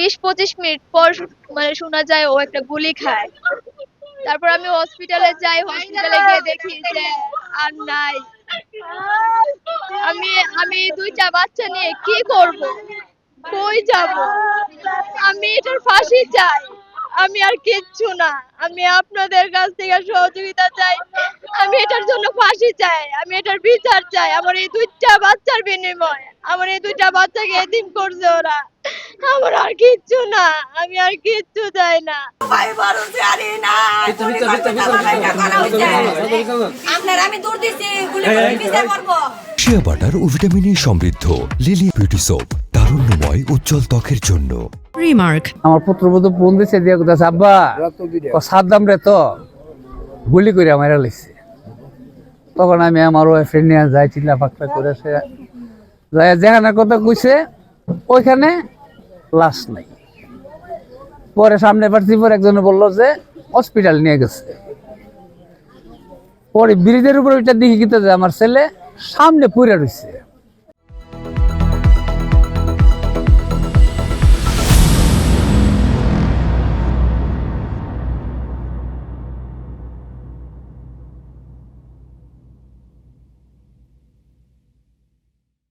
বিশ পঁচিশ মিনিট পর মানে শোনা যায় ও একটা গুলি খায়। তারপর আমি হসপিটালে যাই হসপিটালে গিয়ে দেখি যে আর নাই। আমি আমি দুইটা বাচ্চা নিয়ে কি করব? কই যাব? আমি এটার ফাঁসি চাই। আমি আর কিচ্ছু না। আমি আপনাদের কাছ থেকে সহযোগিতা চাই। আমি এটার জন্য ফাঁসি চাই। আমি এটার বিচার চাই। আমার এই দুইটা বাচ্চার বিনিময়। আমার এই দুইটা বাচ্চাকে এতিম করছে ওরা। আর কিচ্ছু না আমি আর কিচ্ছু চাই না শিয়া বাটার ও ভিটামিনে সমৃদ্ধ লিলি বিউটি সোপ তারুণ্যময় উজ্জ্বল ত্বকের জন্য Remark. আমার পুত্রবধূ ফোন দিছে দিয়ে কোথাছে আব্বা ও সাদ্দাম রে তো গুলি করে আমার লাইছে তখন আমি আমার ওয়াইফের নিয়ে যাই চিল্লা ফাঁকটা করেছে যেখানে কথা কইছে ওইখানে লাশ নাই। পরে সামনে পাচ্ছি পরে একজনে বলল যে হসপিটাল নিয়ে গেছে। পরে ব্রিজের উপরে ওইটা দেখি কিন্তু যে আমার ছেলে সামনে পুরে রয়েছে